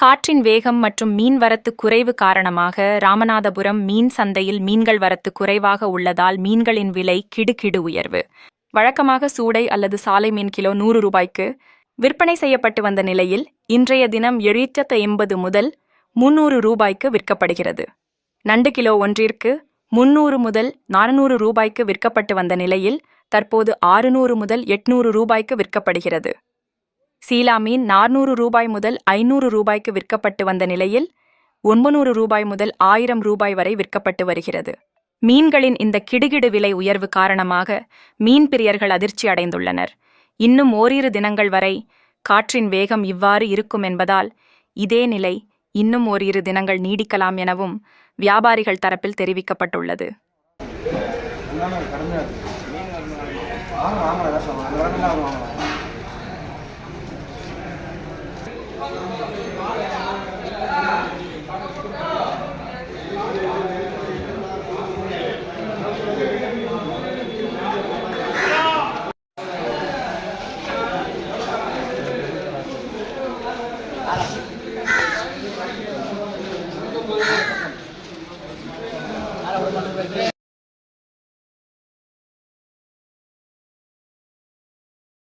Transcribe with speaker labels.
Speaker 1: காற்றின் வேகம் மற்றும் மீன் வரத்து குறைவு காரணமாக ராமநாதபுரம் மீன் சந்தையில் மீன்கள் வரத்து குறைவாக உள்ளதால் மீன்களின் விலை கிடுகிடு உயர்வு. வழக்கமாக சூடை அல்லது சாலை மீன் கிலோ நூறு ரூபாய்க்கு விற்பனை செய்யப்பட்டு வந்த நிலையில் இன்றைய தினம் எழுநூற்று எண்பது முதல் முன்னூறு ரூபாய்க்கு விற்கப்படுகிறது. நண்டு கிலோ ஒன்றிற்கு முன்னூறு முதல் நானூறு ரூபாய்க்கு விற்கப்பட்டு வந்த நிலையில் தற்போது ஆறுநூறு முதல் எட்நூறு ரூபாய்க்கு விற்கப்படுகிறது. சீலா மீன் நானூறு ரூபாய் முதல் ஐநூறு ரூபாய்க்கு விற்கப்பட்டு வந்த நிலையில் ஒன்பநூறு ரூபாய் முதல் ஆயிரம் ரூபாய் வரை விற்கப்பட்டு வருகிறது. மீன்களின் இந்த கிடுகிடு விலை உயர்வு காரணமாக மீன் பிரியர்கள் அதிர்ச்சி அடைந்துள்ளனர். இன்னும் ஓரிரு தினங்கள் வரை காற்றின் வேகம் இவ்வாறு இருக்கும் என்பதால் இதே நிலை இன்னும் ஓரிரு தினங்கள் நீடிக்கலாம் எனவும் வியாபாரிகள் தரப்பில் தெரிவிக்கப்பட்டுள்ளது.
Speaker 2: ஆமாம் ஆமாம். Gracias.